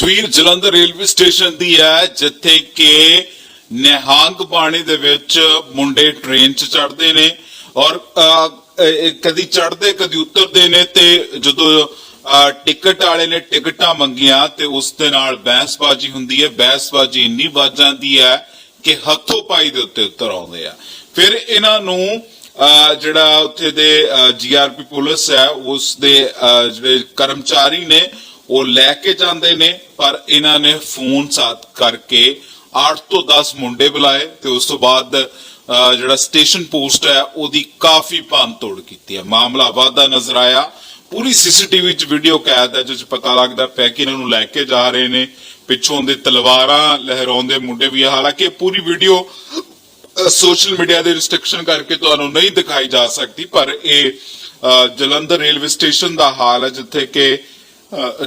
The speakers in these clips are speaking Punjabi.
ਤਸਵੀਰ ਜਲੰਧਰ ਰੇਲਵੇ ਸਟੇਸ਼ਨ ਦੀ ਹੈ ਜਿੱਥੇ ਕਿ ਨਿਹੰਗ ਬਾਣੀ ਦੇ ਵਿੱਚ ਮੁੰਡੇ ਟ੍ਰੇਨ 'ਚ ਚੜ੍ਹਦੇ ਨੇ ਔਰ ਕਦੀ ਚੜ੍ਹਦੇ ਕਦੀ ਉਤਰਦੇ ਨੇ ਤੇ ਜਦੋਂ ਅਹ, ਟਿਕਟ ਵਾਲੇ ਨੇ ਟਿਕਟਾਂ ਮੰਗੀਆਂ ਤੇ ਉਸ ਦੇ ਨਾਲ ਬਹਿਸਬਾਜ਼ੀ ਹੁੰਦੀ ਹੈ। ਬਹਿਸਬਾਜ਼ੀ ਇੰਨੀ ਵੱਜ ਜਾਂਦੀ ਹੈ ਕਿ ਹੱਥੋਂ ਪਾਈ ਦੇ ਉੱਤੇ ਉਤਰ ਆਉਂਦੇ ਆ। ਫਿਰ ਇਹਨਾਂ ਨੂੰ ਅਹ, ਜਿਹੜਾ ਉੱਥੇ ਦੇ ਜੀਆਰਪੀ ਪੁਲਿਸ ਹੈ ਉਸ ਦੇ ਜਿਹੜੇ ਕਰਮਚਾਰੀ ਨੇ ਉਹ ਲੈ ਕੇ ਜਾਂਦੇ ਨੇ, ਪਰ ਇਹਨਾਂ ਨੇ ਫੋਨ ਸਾਥ ਕਰਕੇ 8 ਤੋਂ 10 ਮੁੰਡੇ ਬੁਲਾਏ ਤੇ ਉਸ ਤੋਂ ਬਾਅਦ ਜਿਹੜਾ ਸਟੇਸ਼ਨ ਪੋਸਟ ਹੈ, ਉਹਦੀ ਕਾਫੀ ਭੰਨ ਤੋੜ ਕੀਤੀ ਹੈ। ਮਾਮਲਾ ਵਾਧਾ ਨਜ਼ਰ ਆਇਆ। ਪੂਰੀ ਸੀਸੀਟੀਵੀ 'ਚ ਵੀਡੀਓ ਕੈਦ ਹੈ, ਜਿਸ ਪਤਾ ਲੱਗਦਾ ਪਿਆ ਕਿ ਇਹਨਾਂ ਨੂੰ ਲੈ ਕੇ ਜਾ ਰਹੇ ਨੇ। ਪਿੱਛੋਂ ਦੇ ਤਲਵਾਰਾਂ ਲਹਿਰਾਉਂਦੇ ਮੁੰਡੇ ਵੀ ਆ। ਹਾਲਾਂਕਿ ਇਹ ਪੂਰੀ ਵੀਡੀਓ ਸੋਸ਼ਲ ਮੀਡੀਆ ਦੇ ਰਿਸਟ੍ਰਿਕਸ਼ਨ ਕਰਕੇ ਤੁਹਾਨੂੰ ਨਹੀਂ ਦਿਖਾਈ ਜਾ ਸਕਦੀ, ਪਰ ਇਹ ਜਲੰਧਰ ਰੇਲਵੇ ਸਟੇਸ਼ਨ ਦਾ ਹਾਲ ਹੈ, ਜਿੱਥੇ ਕਿ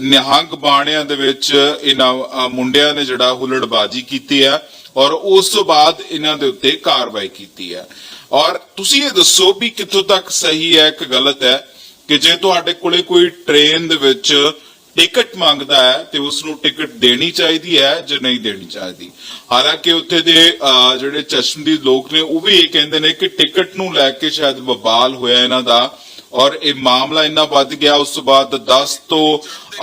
ਨਿਹੰਗ ਬਾਣਿਆਂ ਦੇ ਵਿੱਚ ਇਹਨਾਂ ਮੁੰਡਿਆਂ ਨੇ ਜਿਹੜਾ ਹੁਲੜਬਾਜੀ ਕੀਤੀ ਹੈ ਔਰ ਉਸ ਤੋਂ ਬਾਅਦ ਇਹਨਾਂ ਦੇ ਉੱਤੇ ਕਾਰਵਾਈ ਕੀਤੀ ਹੈ। ਔਰ ਤੁਸੀਂ ਇਹ ਦੱਸੋ ਵੀ ਕਿੱਥੋਂ ਤੱਕ ਸਹੀ ਹੈ ਕਿ ਗਲਤ ਹੈ ਕਿ ਜੇ ਤੁਹਾਡੇ ਕੋਲੇ ਕੋਈ ਟ੍ਰੇਨ ਦੇ ਵਿੱਚ ਟਿਕਟ ਮੰਗਦਾ ਹੈ ਤੇ ਉਸ ਨੂੰ ਟਿਕਟ ਦੇਣੀ ਚਾਹੀਦੀ ਹੈ ਜਾਂ ਨਹੀਂ ਦੇਣੀ ਚਾਹੀਦੀ। ਹਾਲਾਂਕਿ ਉੱਥੇ ਦੇ ਜਿਹੜੇ ਚਸ਼ਮਦੀਦ ਲੋਕ ਨੇ ਉਹ ਵੀ ਇਹ ਕਹਿੰਦੇ ਨੇ ਕਿ ਟਿਕਟ ਨੂੰ ਲੈ ਕੇ ਸ਼ਾਇਦ ਬਬਾਲ ਹੋਇਆ ਇਹਨਾਂ ਦਾ। ਔਰ ਇਹ ਮਾਮਲਾ ਇੰਨਾ ਵੱਧ ਗਿਆ ਉਸ ਤੋਂ ਬਾਅਦ 10 ਤੋਂ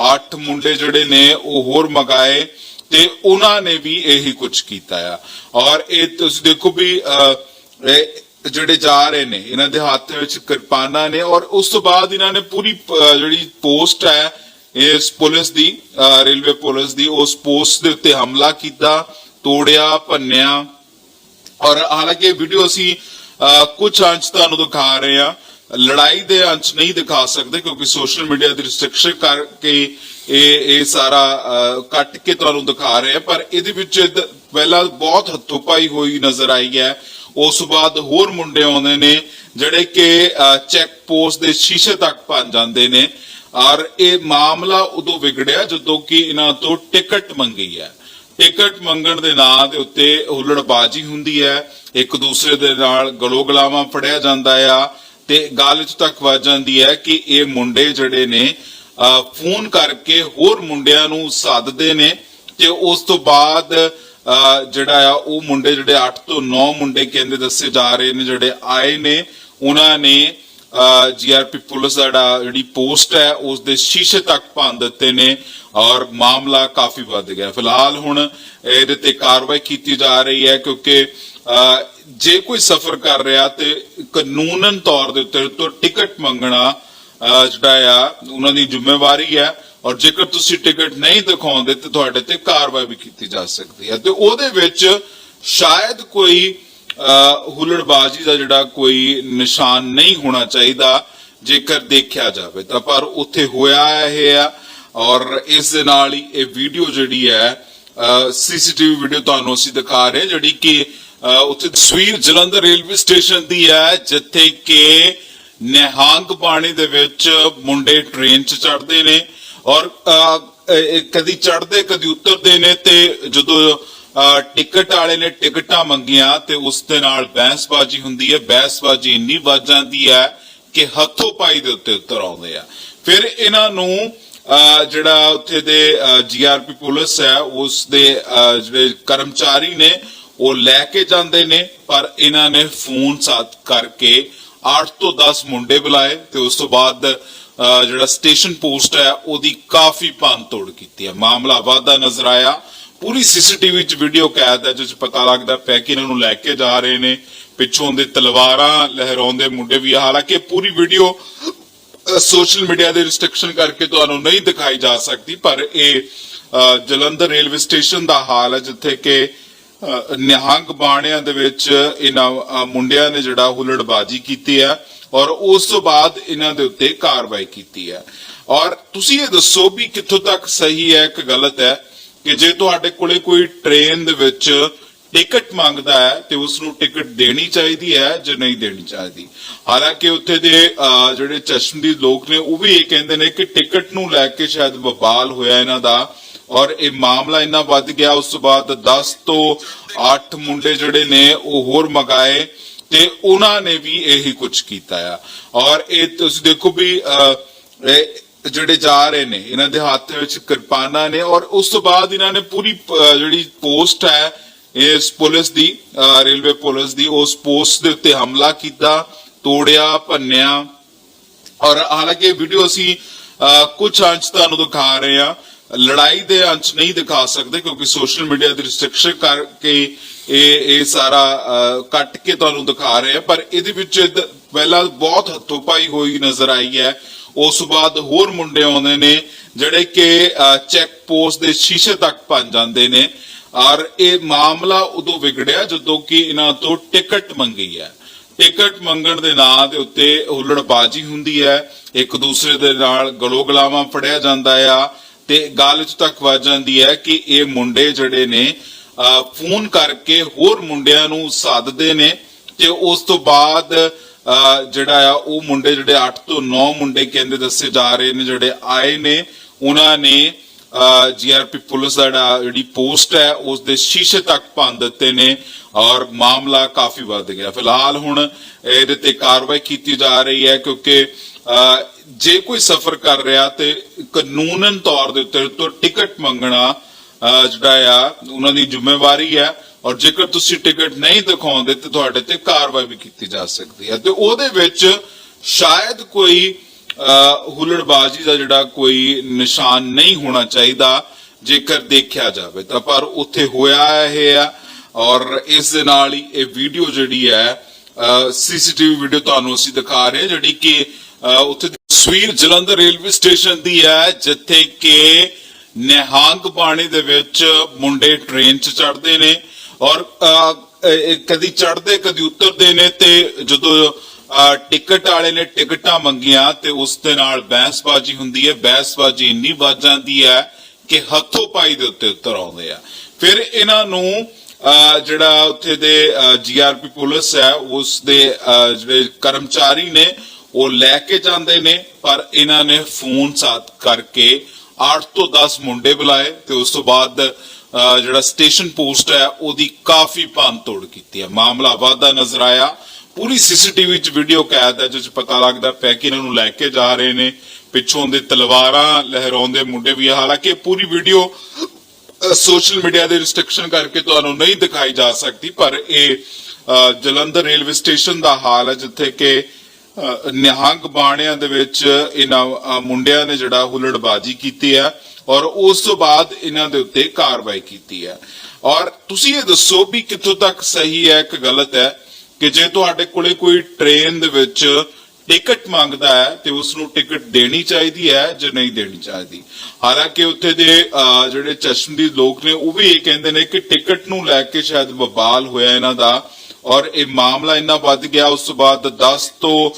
8 ਮੁੰਡੇ ਜਿਹੜੇ ਨੇ ਉਹ ਹੋਰ ਮਗਾਏ ਤੇ ਉਹਨਾਂ ਨੇ ਵੀ ਇਹੀ ਕੁਝ ਕੀਤਾ ਆ। ਔਰ ਇਹ ਤੁਸੀਂ ਦੇਖੋ ਵੀ ਅਹ, ਜਿਹੜੇ ਜਾ ਰਹੇ ਨੇ ਇਹਨਾਂ ਦੇ ਹੱਥ ਵਿੱਚ ਕਿਰਪਾਨਾਂ ਨੇ ਔਰ ਉਸ ਤੋਂ ਬਾਅਦ ਇਹਨਾਂ ਨੇ ਪੂਰੀ ਜਿਹੜੀ ਪੋਸਟ ਹੈ ਇਸ ਪੁਲਿਸ ਦੀ ਰੇਲਵੇ ਪੁਲਿਸ ਦੀ ਉਸ ਪੋਸਟ ਦੇ ਉੱਤੇ ਹਮਲਾ ਕੀਤਾ ਤੋੜਿਆ ਭੰਨਿਆ। ਔਰ ਹਾਲਾਂਕਿ ਵੀਡੀਓ ਅਸੀਂ ਅਹ, ਕੁਝ ਅੰਸ਼ ਤੁਹਾਨੂੰ ਦਿਖਾ ਰਹੇ ਆ ਲੜਾਈ ਦੇ ਅੰਸ਼ ਨਹੀਂ ਦਿਖਾ ਸਕਦੇ ਕਿਉਂਕਿ ਸੋਸ਼ਲ ਮੀਡੀਆ ਦੀ ਰਿਸਟ੍ਰਿਕਸ਼ਨ ਕਰਕੇ ਇਹ ਇਹ ਸਾਰਾ ਕੱਟ ਕੇ ਤੁਹਾਨੂੰ ਦਿਖਾ ਰਹੇ ਹਾਂ ਪਰ ਇਹਦੇ ਵਿੱਚ ਪਹਿਲਾਂ ਬਹੁਤ ਹੱਥੋਂ-ਪਾਈ ਹੋਈ ਨਜ਼ਰ ਆਈ ਹੈ। ਉਸ ਤੋਂ ਬਾਅਦ ਹੋਰ ਮੁੰਡੇ ਆਉਂਦੇ ਨੇ ਜਿਹੜੇ ਕਿ ਚੈੱਕ ਪੋਸਟ ਦੇ ਸ਼ੀਸ਼ੇ ਤੱਕ ਭੰਨ ਜਾਂਦੇ ਨੇ। ਔਰ ਇਹ ਮਾਮਲਾ ਉਦੋਂ ਵਿਗੜਿਆ ਜਦੋਂ ਕਿ ਇਹਨਾਂ ਤੋਂ ਟਿਕਟ ਮੰਗੀ ਹੈ। ਟਿਕਟ ਮੰਗਣ ਦੇ ਨਾਂ ਦੇ ਉੱਤੇ ਹੁੱਲੜਬਾਜੀ ਹੁੰਦੀ ਹੈ। ਇੱਕ ਦੂਸਰੇ ਦੇ ਨਾਲ ਗਲੋ ਗਲਾਵਾਂ ਫੜਿਆ ਜਾਂਦਾ ਆ। ਤੇ ਗੱਲ ਇੱਥੋਂ ਤੱਕ ਵੱਜ ਜਾਂਦੀ ਹੈ ਕਿ ਇਹ ਮੁੰਡੇ ਜਿਹੜੇ ਨੇ ਫੋਨ ਕਰਕੇ ਹੋਰ ਮੁੰਡਿਆਂ ਨੂੰ ਸੱਦਦੇ ਨੇ ਤੇ ਉਸ ਤੋਂ ਬਾਅਦ ਜਿਹੜਾ ਆ ਉਹ ਮੁੰਡੇ ਜਿਹੜੇ 8 ਤੋਂ 9 ਮੁੰਡੇ ਕਹਿੰਦੇ ਦੱਸੇ ਜਾ ਰਹੇ ਨੇ ਜਿਹੜੇ ਆਏ ਨੇ ਉਹਨਾਂ ਨੇ ਜੀਆਰਪੀ ਪੁਲਿਸ ਦਾ ਜਿਹੜੀ ਪੋਸਟ ਹੈ ਉਸ ਦੇ ਸ਼ੀਸ਼ੇ ਤੱਕ ਭੰਨ ਦਿੱਤੇ ਨੇ ਔਰ ਮਾਮਲਾ ਕਾਫੀ ਵੱਧ ਗਿਆ। ਫਿਲਹਾਲ ਹੁਣ ਇਹਦੇ ਤੇ ਕਾਰਵਾਈ ਕੀਤੀ ਜਾ ਰਹੀ ਹੈ ਕਿਉਂਕਿ ਅਹ, ਜੇ ਕੋਈ ਸਫ਼ਰ ਕਰ ਰਿਹਾ ਤੇ ਕਾਨੂੰਨਨ ਤੌਰ ਦੇ ਉੱਤੇ ਤੋਂ ਟਿਕਟ ਮੰਗਣਾ ਜਿਹੜਾ ਆ ਉਹਨਾਂ ਦੀ ਜ਼ਿੰਮੇਵਾਰੀ ਹੈ ਔਰ ਜੇਕਰ ਤੁਸੀਂ ਟਿਕਟ ਨਹੀਂ ਦਿਖਾਉਂਦੇ ਤੇ ਤੁਹਾਡੇ ਤੇ ਕਾਰਵਾਈ ਵੀ ਕੀਤੀ ਜਾ ਸਕਦੀ ਹੈ। ਤੇ ਉਹਦੇ ਵਿੱਚ ਸ਼ਾਇਦ ਕੋਈ ਅਹ, ਦਾ ਜਿਹੜਾ ਕੋਈ ਨਿਸ਼ਾਨ ਨਹੀਂ ਹੋਣਾ ਚਾਹੀਦਾ ਜੇਕਰ ਦੇਖਿਆ ਜਾਵੇ ਤਾਂ ਪਰ ਉੱਥੇ ਹੋਇਆ ਇਹ ਆ ਔਰ ਇਸ ਦੇ ਨਾਲ ਹੀ ਇਹ ਵੀਡੀਓ ਜਿਹੜੀ ਹੈ ਸੀਸੀਟੀਵੀ ਵੀਡੀਓ ਤੁਹਾਨੂੰ ਅਸੀਂ ਦਿਖਾ ਰਹੇ ਜਿਹੜੀ ਕਿ ਉੱਥੇ ਤਸਵੀਰ ਜਲੰਧਰ ਰੇਲਵੇ ਸਟੇਸ਼ਨ ਦੀ ਹੈ ਜਿੱਥੇ ਕਿ ਨਿਹੰਗ ਬਾਣੀ ਦੇ ਵਿੱਚ ਮੁੰਡੇ ਟ੍ਰੇਨ 'ਚ ਚੜ੍ਹਦੇ ਨੇ ਔਰ ਕਦੀ ਚੜ੍ਹਦੇ ਕਦੀ ਉਤਰਦੇ ਨੇ ਤੇ ਜਦੋਂ ਅਹ, ਟਿਕਟ ਵਾਲੇ ਨੇ ਟਿਕਟਾਂ ਮੰਗੀਆਂ ਤੇ ਉਸ ਦੇ ਨਾਲ ਬਹਿਸਬਾਜ਼ੀ ਹੁੰਦੀ ਹੈ। ਬਹਿਸਬਾਜ਼ੀ ਇੰਨੀ ਵੱਜ ਜਾਂਦੀ ਹੈ ਕਿ ਹੱਥੋਂ ਪਾਈ ਦੇ ਉੱਤੇ ਉਤਰ ਆਉਂਦੇ ਆ। ਫਿਰ ਇਹਨਾਂ ਨੂੰ ਅਹ, ਜਿਹੜਾ ਉੱਥੇ ਦੇ ਜੀਆਰਪੀ ਪੁਲਿਸ ਹੈ ਉਸ ਦੇ ਜਿਹੜੇ ਕਰਮਚਾਰੀ ਨੇ ਉਹ ਲੈ ਕੇ ਜਾਂਦੇ ਨੇ, ਪਰ ਇਹਨਾਂ ਨੇ ਫੋਨ ਸਾਥ ਕਰਕੇ 8 ਤੋਂ 10 ਮੁੰਡੇ ਬੁਲਾਏ ਤੇ ਉਸ ਤੋਂ ਬਾਅਦ ਜਿਹੜਾ ਸਟੇਸ਼ਨ ਪੋਸਟ ਹੈ, ਉਹਦੀ ਕਾਫੀ ਭੰਨ ਤੋੜ ਕੀਤੀ ਹੈ। ਮਾਮਲਾ ਵਾਧਾ ਨਜ਼ਰ ਆਇਆ। ਪੂਰੀ ਸੀਸੀਟੀਵੀ 'ਚ ਵੀਡੀਓ ਕੈਦ ਹੈ, ਜਿਸ ਪਤਾ ਲੱਗਦਾ ਪਿਆ ਕਿ ਇਹਨਾਂ ਨੂੰ ਲੈ ਕੇ ਜਾ ਰਹੇ ਨੇ। ਪਿੱਛੋਂ ਦੇ ਤਲਵਾਰਾਂ ਲਹਿਰਾਉਂਦੇ ਮੁੰਡੇ ਵੀ ਹਾਲਾਂਕਿ ਇਹ ਪੂਰੀ ਵੀਡੀਓ ਸੋਸ਼ਲ ਮੀਡੀਆ ਦੇ ਰਿਸਟ੍ਰਿਕਸ਼ਨ ਕਰਕੇ ਤੁਹਾਨੂੰ ਨਹੀਂ ਦਿਖਾਈ ਜਾ ਸਕਦੀ, ਪਰ ਇਹ ਜਲੰਧਰ ਰੇਲਵੇ ਸਟੇਸ਼ਨ ਦਾ ਹਾਲ ਹੈ, ਜਿੱਥੇ ਕਿ ਨਿਹੰਗ ਬਾਣਿਆਂ ਦੇ ਵਿੱਚ ਇਹਨਾਂ ਮੁੰਡਿਆਂ ਨੇ ਜਿਹੜਾ ਹੁੱਲੜਬਾਜੀ ਕੀਤੀ ਹੈ ਔਰ ਉਸ ਤੋਂ ਬਾਅਦ ਇਹਨਾਂ ਦੇ ਉੱਤੇ ਕਾਰਵਾਈ ਕੀਤੀ ਹੈ। ਔਰ ਤੁਸੀਂ ਇਹ ਦੱਸੋ ਵੀ ਕਿੱਥੋਂ ਤੱਕ ਸਹੀ ਹੈ ਕਿ ਗਲਤ ਹੈ ਕਿ ਜੇ ਤੁਹਾਡੇ ਕੋਲੇ ਕੋਈ ਟ੍ਰੇਨ ਦੇ ਵਿੱਚ ਟਿਕਟ ਮੰਗਦਾ ਹੈ ਤੇ ਉਸ ਨੂੰ ਟਿਕਟ ਦੇਣੀ ਚਾਹੀਦੀ ਹੈ ਜਾਂ ਨਹੀਂ ਦੇਣੀ ਚਾਹੀਦੀ। ਹਾਲਾਂਕਿ ਉੱਥੇ ਦੇ ਜਿਹੜੇ ਚਸ਼ਮਦੀਦ ਲੋਕ ਨੇ ਉਹ ਵੀ ਇਹ ਕਹਿੰਦੇ ਨੇ ਕਿ ਟਿਕਟ ਨੂੰ ਲੈ ਕੇ ਸ਼ਾਇਦ ਬਵਾਲ ਹੋਇਆ ਇਹਨਾਂ ਦਾ। ਔਰ ਇਹ ਮਾਮਲਾ ਇੰਨਾ ਵੱਧ ਗਿਆ ਉਸ ਤੋਂ ਬਾਅਦ 10 ਤੋਂ 8 ਮੁੰਡੇ ਜਿਹੜੇ ਨੇ ਉਹ ਹੋਰ ਮਗਾਏ ਤੇ ਉਹਨਾਂ ਨੇ ਵੀ ਇਹੀ ਕੁਝ ਕੀਤਾ ਆ। ਔਰ ਇਹ ਤੁਸੀਂ ਦੇਖੋ ਵੀ ਅਹ, ਜਿਹੜੇ ਜਾ ਰਹੇ ਨੇ ਇਹਨਾਂ ਦੇ ਹੱਥ ਵਿੱਚ ਕਿਰਪਾਨਾਂ ਨੇ ਔਰ ਉਸ ਤੋਂ ਬਾਅਦ ਇਹਨਾਂ ਨੇ ਪੂਰੀ ਅਹ, ਜਿਹੜੀ ਪੋਸਟ ਹੈ ਇਸ ਪੁਲਿਸ ਦੀ ਰੇਲਵੇ ਪੁਲਿਸ ਦੀ ਉਸ ਪੋਸਟ ਦੇ ਉੱਤੇ ਹਮਲਾ ਕੀਤਾ ਤੋੜਿਆ ਭੰਨਿਆ। ਔਰ ਹਾਲਾਂਕਿ ਵੀਡੀਓ ਅਸੀਂ ਅਹ, ਕੁਝ ਅੰਸ਼ ਤੁਹਾਨੂੰ ਦਿਖਾ ਰਹੇ ਆ ਲੜਾਈ ਦੇ ਅੰਸ਼ ਨਹੀਂ ਦਿਖਾ ਸਕਦੇ ਕਿਉਂਕਿ ਸੋਸ਼ਲ ਮੀਡੀਆ ਦੀ ਰਿਸਟ੍ਰਿਕਸ਼ਨ ਕਰਕੇ ਇਹ ਇਹ ਸਾਰਾ ਕੱਟ ਕੇ ਤੁਹਾਨੂੰ ਦਿਖਾ ਰਹੇ ਹਾਂ ਪਰ ਇਹਦੇ ਵਿੱਚ ਪਹਿਲਾਂ ਬਹੁਤ ਹੱਥੋਂ-ਪਾਈ ਹੋਈ ਨਜ਼ਰ ਆਈ ਹੈ। ਉਸ ਬਾਅਦ ਹੋਰ ਮੁੰਡੇ ਆਉਂਦੇ ਨੇ, ਜਿਹੜੇ ਕਿ ਚੈੱਕ ਪੋਸਟ ਦੇ ਸ਼ੀਸ਼ੇ ਤੱਕ ਭੰਨ ਜਾਂਦੇ ਨੇ। ਔਰ ਇਹ ਮਾਮਲਾ ਉਦੋਂ ਵਿਗੜਿਆ ਜਦੋਂ ਕਿ ਇਹਨਾਂ ਤੋਂ ਟਿਕਟ ਮੰਗੀ ਹੈ। ਟਿਕਟ ਮੰਗਣ ਦੇ ਨਾਂ ਦੇ ਉੱਤੇ ਹੁੱਲੜਬਾਜ਼ੀ ਹੁੰਦੀ ਹੈ। ਇੱਕ ਦੂਸਰੇ ਦੇ ਨਾਲ ਗਲੋ ਗਲਾਵਾਂ ਫੜਿਆ ਜਾਂਦਾ ਆ। ਤੇ ਗੱਲ ਚ ਤੱਕ ਵੱਜ ਜਾਂਦੀ ਹੈ ਕਿ ਇਹ ਮੁੰਡੇ ਜਿਹੜੇ ਨੇ ਫੋਨ ਕਰਕੇ ਹੋਰ ਮੁੰਡਿਆਂ ਨੂੰ ਸੱਦਦੇ ਨੇ ਤੇ ਉਸ ਤੋਂ ਬਾਅਦ ਜਿਹੜਾ ਆ ਉਹ ਮੁੰਡੇ ਜਿਹੜੇ 8 ਤੋਂ 9 ਮੁੰਡੇ ਕਹਿੰਦੇ ਦੱਸੇ ਜਾ ਰਹੇ ਨੇ ਜਿਹੜੇ ਆਏ ਨੇ ਉਹਨਾਂ ਨੇ ਜੀਆਰਪੀ ਪੁਲਿਸ ਦਾ ਜਿਹੜੀ ਪੋਸਟ ਹੈ ਉਸ ਦੇ ਸ਼ੀਸ਼ੇ ਤੱਕ ਭੰਨ ਦਿੱਤੇ ਨੇ ਔਰ ਮਾਮਲਾ ਕਾਫੀ ਵੱਧ ਗਿਆ। ਫਿਲਹਾਲ ਹੁਣ ਇਹਦੇ ਤੇ ਕਾਰਵਾਈ ਕੀਤੀ ਜਾ ਰਹੀ ਹੈ ਕਿਉਂਕਿ ਅਹ, ਜੇ ਕੋਈ ਸਫ਼ਰ ਕਰ ਰਿਹਾ ਤੇ ਕਾਨੂੰਨਨ ਤੌਰ ਦੇ ਉੱਤੇ ਤੋਂ ਟਿਕਟ ਮੰਗਣਾ ਅਹ, ਜਿਹੜਾ ਆ ਉਹਨਾਂ ਦੀ ਜ਼ਿੰਮੇਵਾਰੀ ਹੈ ਔਰ ਜੇਕਰ ਤੁਸੀਂ ਟਿਕਟ ਨਹੀਂ ਦਿਖਾਉਂਦੇ ਤੇ ਤੁਹਾਡੇ ਤੇ ਕਾਰਵਾਈ ਵੀ ਕੀਤੀ ਜਾ ਸਕਦੀ ਹੈ। ਤੇ ਉਹਦੇ ਵਿੱਚ ਸ਼ਾਇਦ ਕੋਈ ਅਹ, ਦਾ ਜਿਹੜਾ ਕੋਈ ਨਿਸ਼ਾਨ ਨਹੀਂ ਹੋਣਾ ਚਾਹੀਦਾ ਜੇਕਰ ਦੇਖਿਆ ਜਾਵੇ ਤਾਂ ਪਰ ਉੱਥੇ ਹੋਇਆ ਇਹ ਆ ਔਰ ਇਸ ਦੇ ਨਾਲ ਹੀ ਇਹ ਵੀਡੀਓ ਜਿਹੜੀ ਹੈ ਸੀਸੀਟੀਵੀ ਵੀਡੀਓ ਤੁਹਾਨੂੰ ਅਸੀਂ ਦਿਖਾ ਰਹੇ ਜਿਹੜੀ ਕਿ ਉੱਥੇ ਤਸਵੀਰ ਜਲੰਧਰ ਰੇਲਵੇ ਸਟੇਸ਼ਨ ਦੀ ਹੈ ਜਿੱਥੇ ਕਿ ਨਿਹੰਗ ਪਾਣੀ ਦੇ ਵਿੱਚ ਮੁੰਡੇ ਟ੍ਰੇਨ 'ਚ ਚੜ੍ਹਦੇ ਨੇ ਔਰ ਕਦੀ ਚੜ੍ਹਦੇ ਕਦੀ ਉਤਰਦੇ ਨੇ ਤੇ ਜਦੋਂ ਟਿਕਟ ਵਾਲੇ ਨੇ ਟਿਕਟਾਂ ਮੰਗੀਆਂ ਤੇ ਉਸ ਦੇ ਨਾਲ ਬਹਿਸਬਾਜ਼ੀ ਹੁੰਦੀ ਹੈ। ਬਹਿਸਬਾਜ਼ੀ ਇੰਨੀ ਵੱਧ ਜਾਂਦੀ ਹੈ ਕਿ ਹੱਥੋਂ ਪਾਈ ਦੇ ਉੱਤੇ ਉਤਰ ਆਉਂਦੇ ਆ। ਫਿਰ ਇਹਨਾਂ ਨੂੰ ਅਹ, ਜਿਹੜਾ ਉੱਥੇ ਦੇ ਜੀਆਰਪੀ ਪੁਲਿਸ ਹੈ ਉਸ ਦੇ ਜਿਹੜੇ ਕਰਮਚਾਰੀ ਨੇ ਉਹ ਲੈ ਕੇ ਜਾਂਦੇ ਨੇ, ਪਰ ਇਹਨਾਂ ਨੇ ਫੋਨ ਸਾਥ ਕਰਕੇ 8 ਤੋਂ 10 ਮੁੰਡੇ ਬੁਲਾਏ ਤੇ ਉਸ ਤੋਂ ਬਾਅਦ ਜਿਹੜਾ ਸਟੇਸ਼ਨ ਪੋਸਟ ਹੈ, ਉਹਦੀ ਕਾਫੀ ਤੋੜ ਕੀਤੀ ਹੈ। ਮਾਮਲਾ ਵਾਧਾ ਨਜ਼ਰ ਆਇਆ। ਪੂਰੀ ਸੀਸੀਟੀਵੀ ਚ ਵੀਡੀਓ ਕੈਦ ਹੈ, ਜਿਸ ਪਤਾ ਲੱਗਦਾ ਪਿਆ ਕਿ ਇਹਨਾਂ ਨੂੰ ਲੈ ਕੇ ਜਾ ਰਹੇ ਨੇ। ਪਿੱਛੋਂ ਦੇ ਤਲਵਾਰਾਂ ਲਹਿਰਾਉਂਦੇ ਮੁੰਡੇ ਵੀ ਆ। ਹਾਲਾਂਕਿ ਇਹ ਪੂਰੀ ਵੀਡੀਓ ਸੋਸ਼ਲ ਮੀਡੀਆ ਦੇ ਰਿਸਟ੍ਰਿਕਸ਼ਨ ਕਰਕੇ ਤੁਹਾਨੂੰ ਨਹੀਂ ਦਿਖਾਈ ਜਾ ਸਕਦੀ, ਪਰ ਇਹ ਜਲੰਧਰ ਰੇਲਵੇ ਸਟੇਸ਼ਨ ਦਾ ਹਾਲ ਹੈ, ਜਿੱਥੇ ਕਿ ਨਿਹੰਗ ਬਾਣਿਆਂ ਦੇ ਵਿੱਚ ਇਹਨਾਂ ਮੁੰਡਿਆਂ ਨੇ ਜਿਹੜਾ ਹੁੱਲੜਬਾਜ਼ੀ ਕੀਤੀ ਹੈ ਔਰ ਉਸ ਤੋਂ ਬਾਅਦ ਇਹਨਾਂ ਦੇ ਉੱਤੇ ਕਾਰਵਾਈ ਕੀਤੀ ਹੈ। ਔਰ ਤੁਸੀਂ ਇਹ ਦੱਸੋ ਵੀ ਕਿੱਥੋਂ ਤੱਕ ਸਹੀ ਹੈ ਕਿ ਗਲਤ ਹੈ ਕਿ ਜੇ ਤੁਹਾਡੇ ਕੋਲੇ ਕੋਈ ਟ੍ਰੇਨ ਦੇ ਵਿੱਚ ਟਿਕਟ ਮੰਗਦਾ ਹੈ ਤੇ ਉਸ ਨੂੰ ਟਿਕਟ ਦੇਣੀ ਚਾਹੀਦੀ ਹੈ ਜਾਂ ਨਹੀਂ ਦੇਣੀ ਚਾਹੀਦੀ। ਹਾਲਾਂਕਿ ਉੱਥੇ ਦੇ ਅਹ, ਜਿਹੜੇ ਚਸ਼ਮਦੀਦ ਲੋਕ ਨੇ ਉਹ ਵੀ ਇਹ ਕਹਿੰਦੇ ਨੇ ਕਿ ਟਿਕਟ ਨੂੰ ਲੈ ਕੇ ਸ਼ਾਇਦ ਬਬਾਲ ਹੋਇਆ ਇਹਨਾਂ ਦਾ। ਔਰ ਇਹ ਮਾਮਲਾ ਇੰਨਾ ਵੱਧ ਗਿਆ ਉਸ ਤੋਂ ਬਾਅਦ 10 ਤੋਂ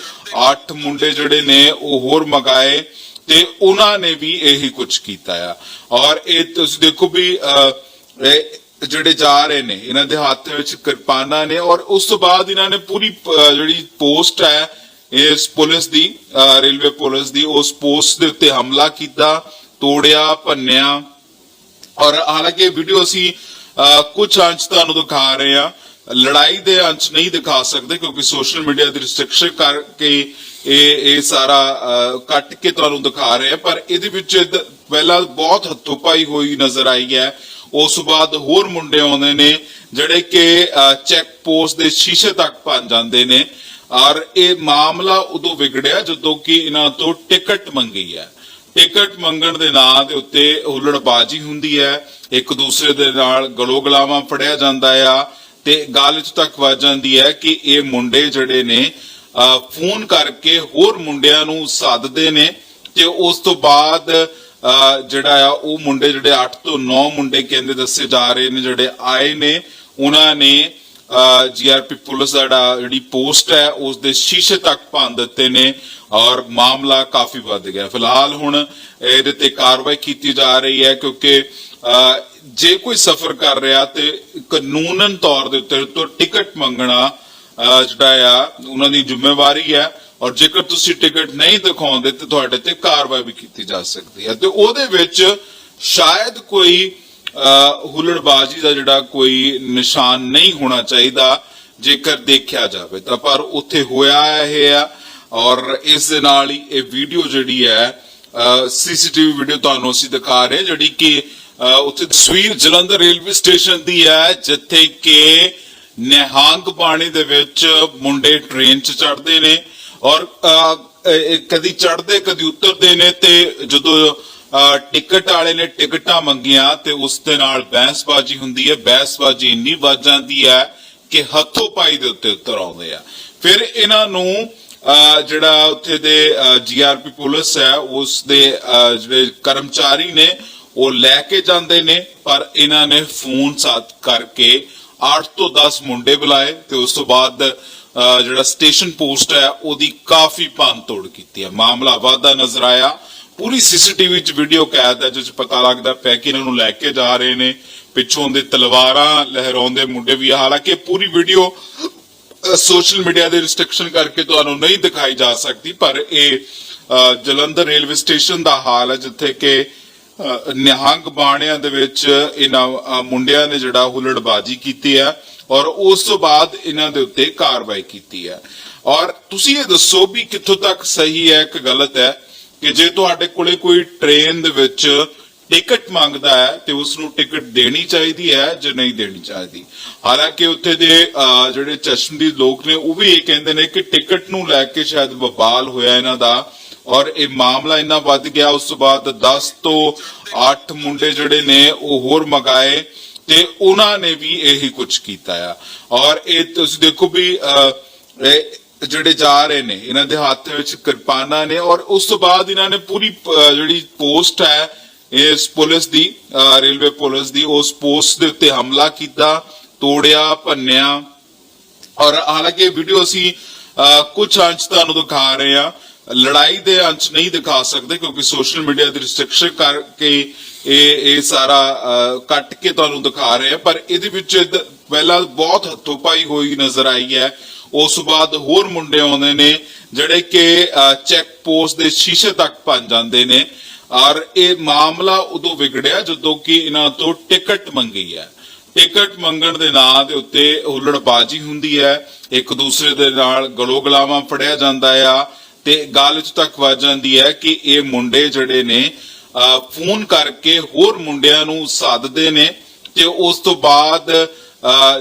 8 ਮੁੰਡੇ ਜਿਹੜੇ ਨੇ ਉਹ ਹੋਰ ਮਗਾਏ ਤੇ ਉਹਨਾਂ ਨੇ ਵੀ ਇਹੀ ਕੁਝ ਕੀਤਾ ਆ। ਔਰ ਇਹ ਤੁਸੀਂ ਦੇਖੋ ਵੀ ਅਹ, ਜਿਹੜੇ ਜਾ ਰਹੇ ਨੇ ਇਹਨਾਂ ਦੇ ਹੱਥ ਵਿੱਚ ਕਿਰਪਾਨਾਂ ਨੇ ਔਰ ਉਸ ਤੋਂ ਬਾਅਦ ਇਹਨਾਂ ਨੇ ਪੂਰੀ ਅਹ, ਜਿਹੜੀ ਪੋਸਟ ਹੈ ਇਸ ਪੁਲਿਸ ਦੀ ਰੇਲਵੇ ਪੁਲਿਸ ਦੀ ਉਸ ਪੋਸਟ ਦੇ ਉੱਤੇ ਹਮਲਾ ਕੀਤਾ ਤੋੜਿਆ ਭੰਨਿਆ। ਔਰ ਹਾਲਾਂਕਿ ਵੀਡੀਓ ਅਸੀਂ ਅਹ, ਕੁਝ ਅੰਸ਼ ਤੁਹਾਨੂੰ ਦਿਖਾ ਰਹੇ ਆ ਲੜਾਈ ਦੇ ਅੰਸ਼ ਨਹੀਂ ਦਿਖਾ ਸਕਦੇ ਕਿਉਂਕਿ ਸੋਸ਼ਲ ਮੀਡੀਆ ਦੀ ਰਿਸਟ੍ਰਿਕਸ਼ਨ ਕਰਕੇ ਇਹ ਇਹ ਸਾਰਾ ਕੱਟ ਕੇ ਤੁਹਾਨੂੰ ਦਿਖਾ ਰਹੇ ਹਾਂ ਪਰ ਇਹਦੇ ਵਿੱਚ ਪਹਿਲਾਂ ਬਹੁਤ ਹੱਥੋਂ-ਪਾਈ ਹੋਈ ਨਜ਼ਰ ਆਈ ਹੈ। ਉਸ ਬਾਅਦ ਹੋਰ ਮੁੰਡੇ ਆਉਂਦੇ ਨੇ ਜਿਹੜੇ ਕਿ ਚੈੱਕ ਪੋਸਟ ਦੇ ਸ਼ੀਸ਼ੇ ਤੱਕ ਭੰਨ ਜਾਂਦੇ ਨੇ। ਔਰ ਇਹ ਮਾਮਲਾ ਉਦੋਂ ਵਿਗੜਿਆ ਜਦੋਂ ਕਿ ਇਹਨਾਂ ਤੋਂ ਟਿਕਟ ਮੰਗੀ ਹੈ। ਟਿਕਟ ਮੰਗਣ ਦੇ ਨਾਂ ਦੇ ਉੱਤੇ ਹੁੱਲੜਬਾਜ਼ੀ ਹੁੰਦੀ ਹੈ। ਇੱਕ ਦੂਸਰੇ ਦੇ ਨਾਲ ਗਲੋ ਗਲਾਵਾਂ ਫੜਿਆ ਜਾਂਦਾ ਆ। ਤੇ ਗੱਲ ਚ ਤੱਕ ਵੱਜ ਜਾਂਦੀ ਹੈ ਕਿ ਇਹ ਮੁੰਡੇ ਜਿਹੜੇ ਨੇ ਫੋਨ ਕਰਕੇ ਹੋਰ ਮੁੰਡਿਆਂ ਨੂੰ ਸੱਦਦੇ ਨੇ ਤੇ ਉਸ ਤੋਂ ਬਾਅਦ ਜਿਹੜਾ ਆ ਉਹ ਮੁੰਡੇ ਜਿਹੜੇ 8 ਤੋਂ 9 ਮੁੰਡੇ ਕਹਿੰਦੇ ਦੱਸੇ ਜਾ ਰਹੇ ਨੇ ਜਿਹੜੇ ਆਏ ਨੇ ਉਹਨਾਂ ਨੇ ਜੀਆਰਪੀ ਪੁਲਿਸ ਦਾ ਜਿਹੜੀ ਪੋਸਟ ਹੈ ਉਸ ਦੇ ਸ਼ੀਸ਼ੇ ਤੱਕ ਭੰਨ ਦਿੱਤੇ ਨੇ ਔਰ ਮਾਮਲਾ ਕਾਫੀ ਵੱਧ ਗਿਆ। ਫਿਲਹਾਲ ਹੁਣ ਇਹਦੇ ਤੇ ਕਾਰਵਾਈ ਕੀਤੀ ਜਾ ਰਹੀ ਹੈ ਕਿਉਂਕਿ ਅਹ, ਜੇ ਕੋਈ ਸਫ਼ਰ ਕਰ ਰਿਹਾ ਤੇ ਕਾਨੂੰਨਨ ਤੌਰ ਦੇ ਉੱਤੇ ਤੋਂ ਟਿਕਟ ਮੰਗਣਾ ਜਿਹੜਾ ਆ ਉਹਨਾਂ ਦੀ ਜ਼ਿੰਮੇਵਾਰੀ ਹੈ ਔਰ ਜੇਕਰ ਤੁਸੀਂ ਟਿਕਟ ਨਹੀਂ ਦਿਖਾਉਂਦੇ ਤੇ ਤੁਹਾਡੇ ਤੇ ਕਾਰਵਾਈ ਵੀ ਕੀਤੀ ਜਾ ਸਕਦੀ ਹੈ। ਤੇ ਉਹਦੇ ਵਿੱਚ ਸ਼ਾਇਦ ਕੋਈ ਅਹ, ਦਾ ਜਿਹੜਾ ਕੋਈ ਨਿਸ਼ਾਨ ਨਹੀਂ ਹੋਣਾ ਚਾਹੀਦਾ ਜੇਕਰ ਦੇਖਿਆ ਜਾਵੇ ਤਾਂ ਪਰ ਉੱਥੇ ਹੋਇਆ ਇਹ ਆ ਔਰ ਇਸ ਦੇ ਨਾਲ ਹੀ ਇਹ ਵੀਡੀਓ ਜਿਹੜੀ ਹੈ ਸੀਸੀਟੀਵੀ ਵੀਡੀਓ ਤੁਹਾਨੂੰ ਅਸੀਂ ਦਿਖਾ ਰਹੇ ਜਿਹੜੀ ਕਿ ਉੱਥੇ ਤਸਵੀਰ ਜਲੰਧਰ ਰੇਲਵੇ ਸਟੇਸ਼ਨ ਦੀ ਹੈ ਜਿੱਥੇ ਕਿ ਨਿਹੰਗ ਬਾਣੀ ਦੇ ਵਿੱਚ ਮੁੰਡੇ ਟ੍ਰੇਨ 'ਚ ਚੜ੍ਹਦੇ ਨੇ ਔਰ ਕਦੀ ਚੜ੍ਹਦੇ ਕਦੀ ਉਤਰਦੇ ਨੇ ਤੇ ਜਦੋਂ ਟਿਕਟ ਵਾਲੇ ਨੇ ਟਿਕਟਾਂ ਮੰਗੀਆਂ ਤੇ ਉਸ ਦੇ ਨਾਲ ਬਹਿਸਬਾਜ਼ੀ ਹੁੰਦੀ ਹੈ। ਬਹਿਸਬਾਜ਼ੀ ਇੰਨੀ ਵੱਧ ਜਾਂਦੀ ਹੈ ਕਿ ਹੱਥੋਂ ਪਾਈ ਦੇ ਉੱਤੇ ਉਤਰ ਆਉਂਦੇ ਆ। ਫਿਰ ਇਹਨਾਂ ਨੂੰ ਅਹ, ਜਿਹੜਾ ਉੱਥੇ ਦੇ ਜੀਆਰਪੀ ਪੁਲਿਸ ਹੈ ਉਸ ਦੇ ਅਹ, ਜਿਹੜੇ ਕਰਮਚਾਰੀ ਨੇ ਉਹ ਲੈ ਕੇ ਜਾਂਦੇ ਨੇ, ਪਰ ਇਹਨਾਂ ਨੇ ਫੋਨ ਸਾਥ ਕਰਕੇ 8 ਤੋਂ 10 ਮੁੰਡੇ ਬੁਲਾਏ ਤੇ ਉਸ ਤੋਂ ਬਾਅਦ ਜਿਹੜਾ ਸਟੇਸ਼ਨ ਪੋਸਟ ਹੈ, ਉਹਦੀ ਕਾਫੀ ਤੋੜ ਕੀਤੀ ਹੈ। ਮਾਮਲਾ ਵਾਧਾ ਨਜ਼ਰ ਆਇਆ। ਪੂਰੀ ਸੀਸੀਟੀਵੀ 'ਚ ਵੀਡੀਓ ਕੈਦ ਹੈ, ਜਿਸ ਪਤਾ ਲੱਗਦਾ ਪਿਆ ਕਿ ਇਹਨਾਂ ਨੂੰ ਲੈ ਕੇ ਜਾ ਰਹੇ ਨੇ। ਪਿੱਛੋਂ ਦੇ ਤਲਵਾਰਾਂ ਲਹਿਰਾਉਂਦੇ ਮੁੰਡੇ ਵੀ ਆ। ਹਾਲਾਂਕਿ ਪੂਰੀ ਵੀਡੀਓ ਸੋਸ਼ਲ ਮੀਡੀਆ ਦੇ ਰਿਸਟ੍ਰਿਕਸ਼ਨ ਕਰਕੇ ਤੁਹਾਨੂੰ ਨਹੀਂ ਦਿਖਾਈ ਜਾ ਸਕਦੀ, ਪਰ ਇਹ ਜਲੰਧਰ ਰੇਲਵੇ ਸਟੇਸ਼ਨ ਦਾ ਹਾਲ ਹੈ, ਜਿੱਥੇ ਕਿ ਨਿਹੰਗ ਬਾਣਿਆਂ ਦੇ ਵਿੱਚ ਇਹਨਾਂ ਮੁੰਡਿਆਂ ਨੇ ਜਿਹੜਾ ਹੁਲੜਬਾਜ਼ੀ ਕੀਤੀ ਹੈ ਔਰ ਉਸ ਤੋਂ ਬਾਅਦ ਇਹਨਾਂ ਦੇ ਉੱਤੇ ਕਾਰਵਾਈ ਕੀਤੀ ਹੈ। ਔਰ ਤੁਸੀਂ ਇਹ ਦੱਸੋ ਵੀ ਕਿੱਥੋਂ ਤੱਕ ਸਹੀ ਹੈ ਕਿ ਗਲਤ ਹੈ ਕਿ ਜੇ ਤੁਹਾਡੇ ਕੋਲੇ ਕੋਈ ਟ੍ਰੇਨ ਦੇ ਵਿੱਚ ਟਿਕਟ ਮੰਗਦਾ ਹੈ ਤੇ ਉਸ ਨੂੰ ਟਿਕਟ ਦੇਣੀ ਚਾਹੀਦੀ ਹੈ ਜਾਂ ਨਹੀਂ ਦੇਣੀ ਚਾਹੀਦੀ। ਹਾਲਾਂਕਿ ਉੱਥੇ ਦੇ ਅਹ, ਜਿਹੜੇ ਚਸ਼ਮਦੀਦ ਲੋਕ ਨੇ ਉਹ ਵੀ ਇਹ ਕਹਿੰਦੇ ਨੇ ਕਿ ਟਿਕਟ ਨੂੰ ਲੈ ਕੇ ਸ਼ਾਇਦ ਬਵਾਲ ਹੋਇਆ ਇਹਨਾਂ ਦਾ। ਔਰ ਇਹ ਮਾਮਲਾ ਇੰਨਾ ਵੱਧ ਗਿਆ ਉਸ ਤੋਂ ਬਾਅਦ 10 ਤੋਂ 8 ਮੁੰਡੇ ਜਿਹੜੇ ਨੇ ਉਹ ਹੋਰ ਮਗਾਏ ਤੇ ਉਹਨਾਂ ਨੇ ਵੀ ਇਹੀ ਕੁਝ ਕੀਤਾ ਆ। ਔਰ ਇਹ ਤੁਸੀਂ ਦੇਖੋ ਵੀ ਅਹ, ਜਿਹੜੇ ਜਾ ਰਹੇ ਨੇ ਇਹਨਾਂ ਦੇ ਹੱਥ ਵਿੱਚ ਕਿਰਪਾਨਾਂ ਨੇ ਔਰ ਉਸ ਤੋਂ ਬਾਅਦ ਇਹਨਾਂ ਨੇ ਪੂਰੀ ਅਹ, ਜਿਹੜੀ ਪੋਸਟ ਹੈ ਇਸ ਪੁਲਿਸ ਦੀ ਰੇਲਵੇ ਪੁਲਿਸ ਦੀ ਉਸ ਪੋਸਟ ਦੇ ਉੱਤੇ ਹਮਲਾ ਕੀਤਾ ਤੋੜਿਆ ਭੰਨਿਆ। ਔਰ ਹਾਲਾਂਕਿ ਵੀਡੀਓ ਅਸੀਂ ਅਹ, ਕੁਝ ਅੰਸ਼ ਤੁਹਾਨੂੰ ਦਿਖਾ ਰਹੇ ਆ ਲੜਾਈ ਦੇ ਅੰਸ਼ ਨਹੀਂ ਦਿਖਾ ਸਕਦੇ ਕਿਉਂਕਿ ਸੋਸ਼ਲ ਮੀਡੀਆ ਦੀ ਰਿਸਟ੍ਰਿਕਸ਼ਨ ਕਰਕੇ ਇਹ ਇਹ ਸਾਰਾ ਕੱਟ ਕੇ ਤੁਹਾਨੂੰ ਦਿਖਾ ਰਹੇ ਹਾਂ ਪਰ ਇਹਦੇ ਵਿੱਚ ਪਹਿਲਾਂ ਬਹੁਤ ਹੱਥੋਂ ਹੋਈ ਨਜ਼ਰ ਆਈ ਹੈ। ਉਸ ਬਾਅਦ ਹੋਰ ਮੁੰਡੇ ਆਉਂਦੇ ਨੇ ਜਿਹੜੇ ਕਿ ਚੈੱਕ ਪੋਸਟ ਦੇ ਸ਼ੀਸ਼ੇ ਤੱਕ ਭੰਨ ਜਾਂਦੇ ਨੇ। ਔਰ ਇਹ ਮਾਮਲਾ ਉਦੋਂ ਵਿਗੜਿਆ ਜਦੋਂ ਕਿ ਇਹਨਾਂ ਤੋਂ ਟਿਕਟ ਮੰਗੀ ਹੈ। ਟਿਕਟ ਮੰਗਣ ਦੇ ਨਾਂ ਦੇ ਉੱਤੇ ਹੁੱਲੜਬਾਜੀ ਹੁੰਦੀ ਹੈ। ਇੱਕ ਦੂਸਰੇ ਦੇ ਨਾਲ ਗਲੋ ਗਲਾਵਾਂ ਫੜਿਆ ਜਾਂਦਾ ਆ। ਤੇ ਗੱਲ ਚ ਤੱਕ ਵੱਜ ਜਾਂਦੀ ਹੈ ਕਿ ਇਹ ਮੁੰਡੇ ਜਿਹੜੇ ਨੇ ਫੋਨ ਕਰਕੇ ਹੋਰ ਮੁੰਡਿਆਂ ਨੂੰ ਸੱਦਦੇ ਨੇ ਤੇ ਉਸ ਤੋਂ ਬਾਅਦ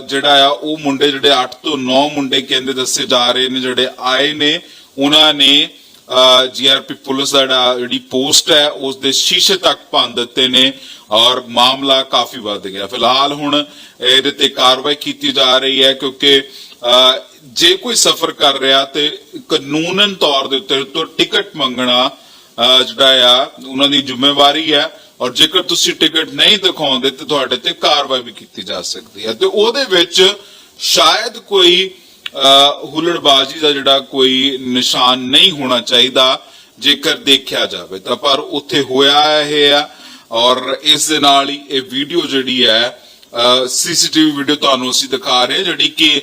ਜਿਹੜਾ ਆ ਉਹ ਮੁੰਡੇ ਜਿਹੜੇ 8 ਤੋਂ 9 ਮੁੰਡੇ ਕਹਿੰਦੇ ਦੱਸੇ ਜਾ ਰਹੇ ਨੇ ਜਿਹੜੇ ਆਏ ਨੇ ਉਹਨਾਂ ਨੇ ਜੀਆਰਪੀ ਪੁਲਿਸ ਦਾ ਜਿਹੜੀ ਪੋਸਟ ਹੈ ਉਸ ਦੇ ਸ਼ੀਸ਼ੇ ਤੱਕ ਭੰਨ ਦਿੱਤੇ ਨੇ ਔਰ ਮਾਮਲਾ ਕਾਫੀ ਵੱਧ ਗਿਆ। ਫਿਲਹਾਲ ਹੁਣ ਇਹਦੇ ਤੇ ਕਾਰਵਾਈ ਕੀਤੀ ਜਾ ਰਹੀ ਹੈ ਕਿਉਂਕਿ ਅਹ, ਜੇ ਕੋਈ ਸਫ਼ਰ ਕਰ ਰਿਹਾ ਤੇ ਕਾਨੂੰਨਨ ਤੌਰ ਦੇ ਉੱਤੇ ਤੋਂ ਟਿਕਟ ਮੰਗਣਾ ਜਿਹੜਾ ਆ ਉਹਨਾਂ ਦੀ ਜ਼ਿੰਮੇਵਾਰੀ ਹੈ ਔਰ ਜੇਕਰ ਤੁਸੀਂ ਟਿਕਟ ਨਹੀਂ ਦਿਖਾਉਂਦੇ ਤੇ ਤੁਹਾਡੇ ਤੇ ਕਾਰਵਾਈ ਵੀ ਕੀਤੀ ਜਾ ਸਕਦੀ ਹੈ। ਤੇ ਉਹਦੇ ਵਿੱਚ ਸ਼ਾਇਦ ਕੋਈ ਅਹ, ਦਾ ਜਿਹੜਾ ਕੋਈ ਨਿਸ਼ਾਨ ਨਹੀਂ ਹੋਣਾ ਚਾਹੀਦਾ ਜੇਕਰ ਦੇਖਿਆ ਜਾਵੇ ਤਾਂ ਪਰ ਉੱਥੇ ਹੋਇਆ ਇਹ ਆ ਔਰ ਇਸ ਦੇ ਨਾਲ ਹੀ ਇਹ ਵੀਡੀਓ ਜਿਹੜੀ ਹੈ ਸੀਸੀਟੀਵੀ ਵੀਡੀਓ ਤੁਹਾਨੂੰ ਅਸੀਂ ਦਿਖਾ ਰਹੇ ਜਿਹੜੀ ਕਿ